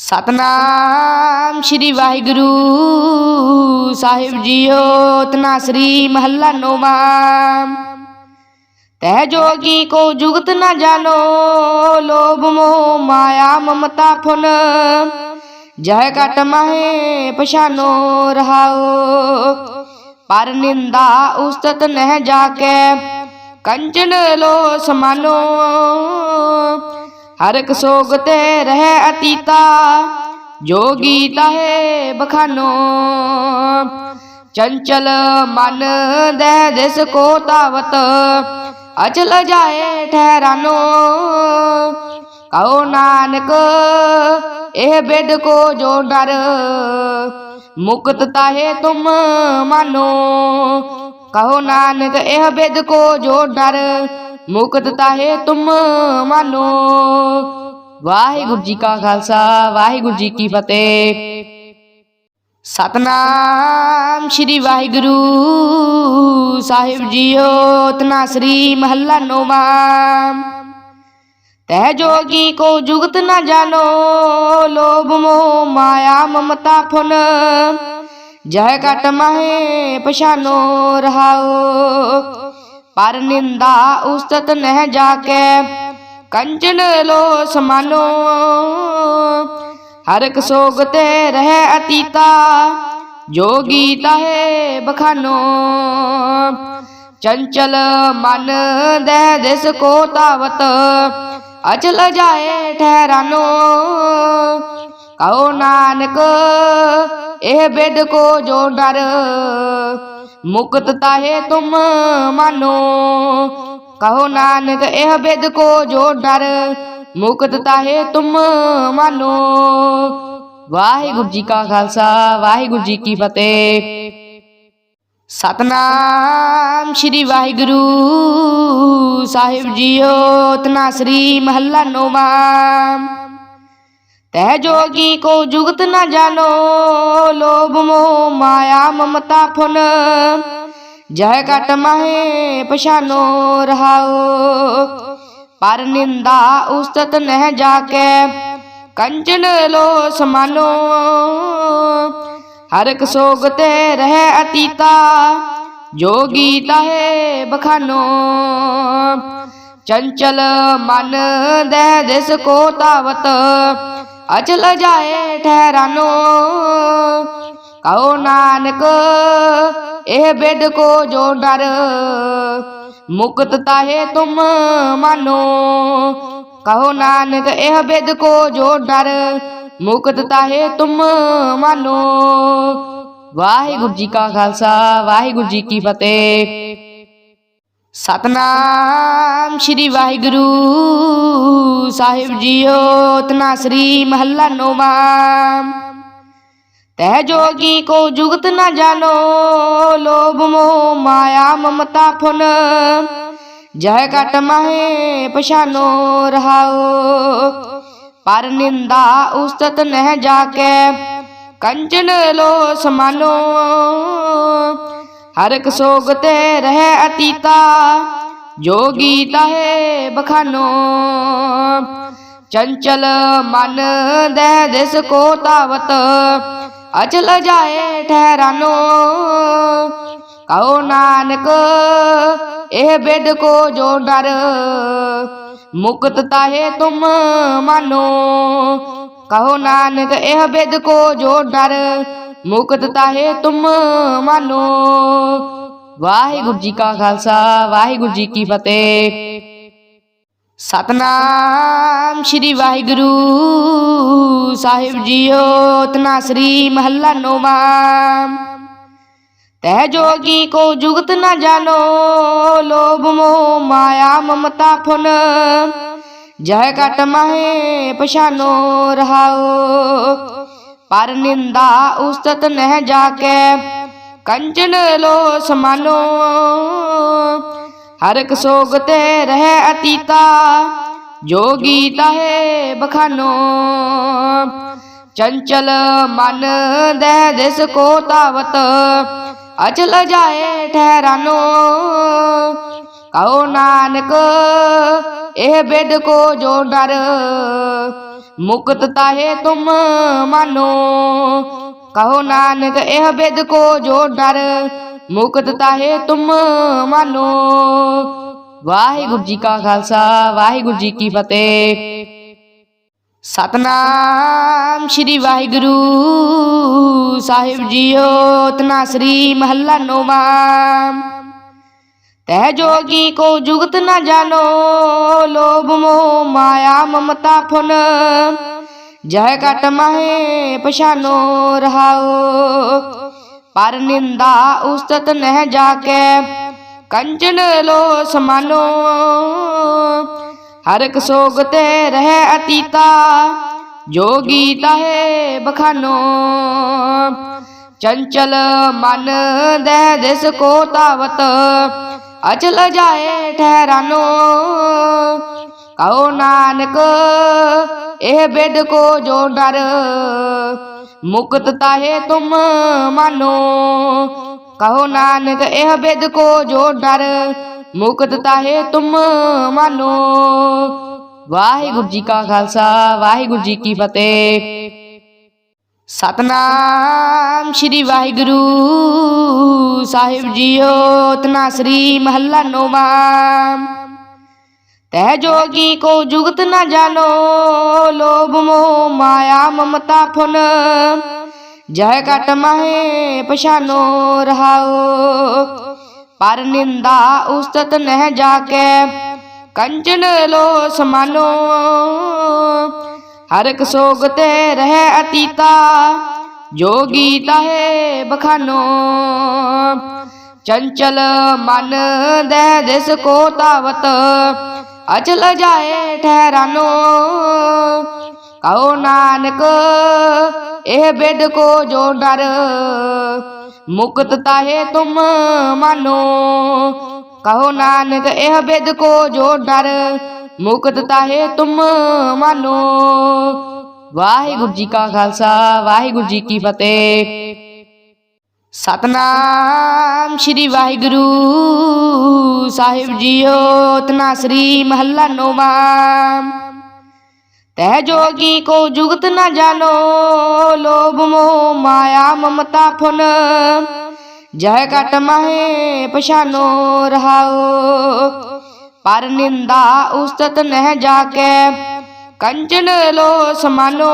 ਸਤਨਾਮ ਸ੍ਰੀ ਵਾਹਿਗੁਰੂ ਸਾਹਿਬ ਜੀਓ ਤਨਾਸਰੀ ਮਹੱਲਾ ਨੋਵਾਂ। ਤਹਿ ਜੋਗੀ ਕੋ ਜੁਗਤ ਨਾ ਜਾਣੋ, ਲੋਭ ਮੋਹ ਮਾਇਆ ਮਮਤਾ ਫੁਨ ਜਹ ਕਟ ਮਹਿ ਪਛਾਨੋ ਰਹਾਓ, ਪਰ ਨਿੰਦਾ ਉਸਤਤ ਨਹਿ ਜਾ ਕੇ ਕੰਚਨ ਲੋ ਸਮਾਨੋ ਹਰਕ ਸੋਗ ਤੇ ਰਹਿ ਅਤੀਤਾ ਜੋਗੀ ਤਾਹੇ ਬਖਾਨੋ। ਚੰਚਲ ਮਨ ਦੇ ਦਿਸ ਕੋ ਤਾਵਤ ਅਚਲ ਜਾਏ ਠਹਿਰਾਨੋ। ਕਹੋ ਨਾਨਕ, ਇਹ ਬਿਦ ਕੋ ਜੋ ਡਰ, ਮੁਕਤ ਤਾਹੇ ਤੁਮ ਮਾਨੋ। ਕਹੋ ਨਾਨਕ, ਇਹ ਬਿਦ ਕੋ ਜੋ ਡਰ ਮੁਕਤ ਤਾਹੇ ਤੁਮ ਮਾਨੋ। ਵਾਹਿਗੁਰੂ ਜੀ ਕਾ ਖਾਲਸਾ, ਵਾਹਿਗੁਰੂ ਜੀ ਕੀ ਫਤਿਹ। ਸਤਨਾਮ ਸ੍ਰੀ ਵਾਹਿਗੁਰੂ ਸਾਹਿਬ ਜੀਓ ਤਨਾਸਰੀ ਮਹੱਲਾ ਨੋਵਾਂ। ਤਹਿ ਜੋਗੀ ਕੋ ਜੁਗਤ ਨਾ ਜਾਣੋ, ਲੋਭ ਮੋਹ ਮਾਇਆ ਮਮਤਾ ਫੁਨ ਜਹ ਕਟ ਮਹੇ ਪਛਾਨੋ ਰਹਾਓ। ਪਰ ਨਿੰਦਾ ਉਸਤਤ ਨਹਿ ਜਾ ਕੇ ਕੰਚਨ ਲੋ ਸਮਾਨੋ। ਹਰਕ ਸੋਗ ਤੇ ਰਹਿ ਅਤੀਤਾ ਜੋਗੀ ਤਾਹੇ ਬਖਾਨੋ। ਚੰਚਲ ਮਨ ਦੇ ਦਿਸ ਕੋ ਤਾਵਤ, ਅਚਲ ਜਾਏ ਠਹਿਰਾਨੋ। ਕਹੋ ਨਾਨਕ, ਇਹ ਬਿਦ ਕੋ ਜੋ ਡਰ, ਮੁਕਤ ਤਾਹੇ ਤੁਮ ਮਾਨੋ। ਕਹੋ ਨਾਨਕ, ਇਹ ਬਿਦ ਕੋ ਜੋ ਡਰ, ਮੁਕਤ ਤਾਹੇ ਤੁਮ ਮਾਨੋ। ਵਾਹਿਗੁਰੂ ਜੀ ਕਾ ਖਾਲਸਾ, ਵਾਹਿਗੁਰੂ ਜੀ ਕੀ ਫਤਿਹ। ਸਤਨਾਮ ਸ੍ਰੀ ਵਾਹਿਗੁਰੂ, ਸਾਹਿਬ ਜੀਓ ਤਨਾਸਰੀ ਮਹੱਲਾ ਨੋਵਾਂ। ਤਹਿ ਜੋਗੀ ਕੋ ਜੁਗਤ ਨ ਜਾਣੋ, ਲੋਭ ਮੋਹ ਮਾਇਆ ਮਮਤਾ ਫੁਨ ਜਹ ਕਟ ਮਹਿ ਪਛਾਨੋ ਰਹਾਓ, ਪਰ ਨਿੰਦਾ ਉਸਤਤ ਨਹਿ ਜਾਕੇ। ਕੰਚਨ ਲੋ ਸਮਾਨੋ ਹਰਕ ਸੋਗ ਤੇ ਰਹਿ ਅਤੀਤਾ। ਜੋਗੀ ਤਾਹੇ ਬਖਾਨੋ, ਚੰਚਲ ਮਨ ਦੇ ਦਿਸ ਕੋ ਤਾਵਤ। ਅਚਲ ਜਾਏ ਠਹਿਰਾਨੋ। ਕਹੋ ਨਾਨਕ, ਇਹ ਬੇਦ ਕੋ ਜੋ ਡਰ, ਮੁਕਤ ਤਾਹੇ ਤੁਮ ਮਾਨੋ। ਕਹੋ ਨਾਨਕ, ਇਹ ਬੇਦ ਕੋ ਜੋ ਡਰ, ਮੁਕਤ ਤਾਹੇ ਤੁਮ ਮਾਨੋ। ਵਾਹਿਗੁਰੂ ਜੀ ਕਾ ਖਾਲਸਾ, ਵਾਹਿਗੁਰੂ ਜੀ ਕੀ ਫਤਿਹ। ਸਤਨਾਮ ਸ੍ਰੀ ਵਾਹਿਗੁਰੂ। ਸਾਹਿਬ ਜੀਓ ਤਨਾਸਰੀ ਮਹੱਲਾ ਨੋਵਾਂ। ਤਹਿ ਜੋਗੀ ਕੋ ਜੁਗਤ ਨ ਜਾਣੋ, ਲੋਭ ਮੋਹ ਮਾਇਆ ਮਮਤਾ ਫੁਨ। ਜਹ ਕਟ ਮਹਿ ਪਛਾਨੋ ਰਹਾਓ, ਪਰ ਨਿੰਦਾ ਉਸਤਤ ਨਹਿ ਜਾ ਕੇ ਕੰਚਨ ਲੋ ਸਮਾਨੋ ਹਰਕ ਸੋਗ ਤੇ ਰਹਿ ਅਤੀਤਾ। ਜੋਗੀ ਹੈ ਬਖਾਨੋ, ਚੰਚਲ ਮਨ ਦੇ ਦਿਸ ਕੋ ਤਾਵਤ, ਅਚਲ ਜਾਏ ਠਹਿਰਾਨੋ। ਕਹੋ ਨਾਨਕ, ਇਹ ਬਿਦ ਕੋ ਜੋ ਡਰ, ਮੁਕਤ ਤਾਹੇ ਤੁਮ ਮਾਨੋ। ਕਹੋ ਨਾਨਕ, ਇਹ ਬਿਦ ਕੋ ਜੋ ਡਰ, ਮੁਕਤ ਤਾਹੇ ਤੁਮ ਮਾਨੋ। ਵਾਹਿਗੁਰੂ ਜੀ ਕਾ ਖਾਲਸਾ, ਵਾਹਿਗੁਰੂ ਜੀ ਕੀ ਫਤਿਹ। ਸਤਨਾਮ ਸ੍ਰੀ ਵਾਹਿਗੁਰੂ। ਸਾਹਿਬ ਜੀਓ, ਤਨਾਸਰੀ ਮਹੱਲਾ ਨੋਵਾਂ। ਤਹਿ ਜੋਗੀ ਕੋ ਜੁਗਤ ਨਾ ਜਾਣੋ, ਲੋਭ ਮੋਹ ਮਾਇਆ ਮਮਤਾ ਫੁਨ ਜਹ ਕਟ ਮਹਿ ਪਛਾਨੋ ਰਹਾਓ, ਪਰ ਨਿੰਦਾ ਉਸਤਤ ਨਹਿ ਜਾ ਕੇ ਕੰਚਨ ਲੋ ਸਮਾਨੋ ਹਰਕ ਸੋਗ ਤੇ ਰਹਿ ਅਤੀਤਾ ਜੋਗੀ ਤਾਹੇ ਬਖਾਨੋ। ਚੰਚਲ ਮਨ ਦੇ ਦਿਸ ਕੋ ਤਾਵਤ ਅਚਲ ਜਾਏ ਠਹਿਰਾਨੋ। ਕਹੋ ਨਾਨਕ, ਇਹ ਬੇਦ ਕੋ ਜੋ ਡਰ, ਮੁਕਤ ਤਾਹੇ ਤੁਮ ਮਾਨੋ। ਕਹੋ ਨਾਨਕ, ਇਹ ਬਿਦ ਕੋ ਜੋ ਡਰ, ਮੁਕਤ ਤਾਹੇ ਤੁਮ ਮਾਨੋ। ਵਾਹਿਗੁਰੂ ਜੀ ਕਾ ਖਾਲਸਾ, ਵਾਹਿਗੁਰੂ ਜੀ ਕੀ ਫਤਿਹ। ਸਤਨਾਮ ਸ਼੍ਰੀ ਵਾਹਿਗੁਰੂ ਸਾਹਿਬ ਜੀਓ ਤਨਾਸਰੀ ਮਹੱਲਾ ਨੋਮਾ ਤੈ ਜੋਗੀ ਕੋ ਜੁਗਤ ਨਾ ਜਾਣੋ, ਲੋਭ ਮੋਹ ਮਾਇਆ ਮਮਤਾ ਫੁਨ ਜਹ ਘਟ ਮਹੇ ਪਛਾਨੋ ਰਹਾਓ, ਪਰ ਨਿੰਦਾ ਉਸਤਤ ਨਹਿ ਜਾ ਕੇ ਕੰਚਨ ਲੋ ਸਮਾਨੋ। ਹਰ ਸੋਗ ਤੇ ਰਹਿ ਅਤੀਤਾ ਜੋਗੀ ਤਾਹੇ ਬਖਾਨੋ। ਚੰਚਲ ਮਨ ਦੇ ਦਿਸ ਕੋ ਤਾਵਤ, ਅਚਲ ਜਾਏ ਠਹਿਰਾਨੋ। ਕਹੋ ਨਾਨਕ, ਇਹ ਬਿਦ ਕੋ ਜੋ ਡਰ, ਮੁਕਤ ਤਾਹੇ ਤੁਮ ਮਾਨੋ। ਕਹੋ ਨਾਨਕ, ਇਹ ਬਿਦ ਕੋ ਜੋ ਡਰ, ਮੁਕਤ ਤਾਹੇ ਤੁਮ ਮਾਨੋ। ਵਾਹਿਗੁਰੂ ਜੀ ਕਾ ਖਾਲਸਾ, ਵਾਹਿਗੁਰੂ ਜੀ ਕੀ ਫਤਿਹ। ਸਤਨਾਮ ਸ਼੍ਰੀ ਵਾਹਿਗੁਰੂ, ਸਾਹਿਬ ਜੀਓ ਤਨਾਸਰੀ ਮਹੱਲਾ ਨੋਮਾ ਤੈ ਜੋਗੀ ਕੋ ਜੁਗਤ ਨ ਜਾਣੋ ਲੋਭ ਮੋਹ ਮਾਇਆ ਮਮਤਾ ਫੁਨ ਜਹ ਕਟ ਮਹੇ ਪਛਾਨੋ ਰਹਾਓ ਪਰ ਨਿੰਦਾ ਉਸਤਤ ਨਹਿ ਜਾ ਕੇ ਕੰਚਨ ਲੋ ਸਮਾਨੋ ਹਰ ਇੱਕ ਸੋਗ ਤੇ ਰਹਿ ਅਤੀਤਾ। ਜੋਗੀ ਤਾਹੇ ਬਖਾਨੋ, ਚੰਚਲ ਮਨ ਦੇ ਦਿਸ ਕੋ ਤਾਵਤ ਅਚਲ ਜਾਏ ਠਹਿਰਾਨੋ। ਕਹੋ ਨਾਨਕ, ਇਹ ਬਿਦ ਕੋ ਜੋ ਡਰ, ਮੁਕਤ ਤਾਹੇ ਤੁਮ ਮਾਨੋ। ਕਹੋ ਨਾਨਕ, ਇਹ ਬਿਦ ਕੋ ਜੋ ਡਰ, ਮੁਕਤ ਤਾਹੇ ਤੁਮ ਮਾਨੋ। ਵਾਹਿਗੁਰੂ ਜੀ ਕਾ ਖਾਲਸਾ, ਵਾਹਿਗੁਰੂ ਜੀ ਕੀ ਫਤਿਹ। ਸਤਨਾਮ ਸ਼੍ਰੀ ਵਾਹਿਗੁਰੂ। ਸਾਹਿਬ ਜੀਓ ਤਨਾਸਰੀ ਮਹੱਲਾ ਨੋਮਾ ਤੈ ਜੋਗੀ ਕੋ ਜੁਗਤ ਨ ਜਾਣੋ, ਲੋਭ ਮੋਹ ਮਾਇਆ ਮਮਤਾ ਫੁਨ ਜਹ ਕਟ ਮਹੇ ਪਛਾਨੋ ਰਹਾਓ, ਪਰ ਨਿੰਦਾ ਉਸਤਤ ਨਹਿ ਜਾ ਕੇ ਕੰਚਨ ਲੋ ਸਮਾਨੋ,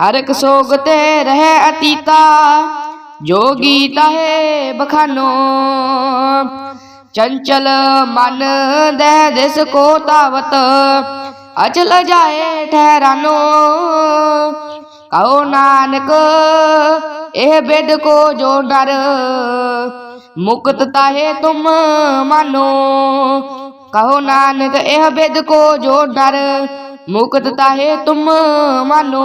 ਹਰ ਇੱਕ ਸੋਗ ਤੇ ਰਹਿ ਅਤੀਤਾ ਜੋਗੀ ਤਾਹੇ ਬਖਾਨੋ, ਚੰਚਲ ਮਨ ਦੇ ਦਿਸ ਕੋ ਤਾਵਤ, ਅਚਲ ਜਾਏ ਠਹਿਰਾਨੋ। ਕਹੋ ਨਾਨਕ, ਇਹ ਬਿਦ ਕੋ ਜੋ ਡਰ, ਮੁਕਤ ਤਾਹੇ ਤੁਮ ਮਾਨੋ। ਕਹੋ ਨਾਨਕ, ਇਹ ਬੇਦ ਕੋ ਜੋ ਡਰ, ਮੁਕਤ ਤਾਹੇ ਤੁਮ ਮਾਨੋ।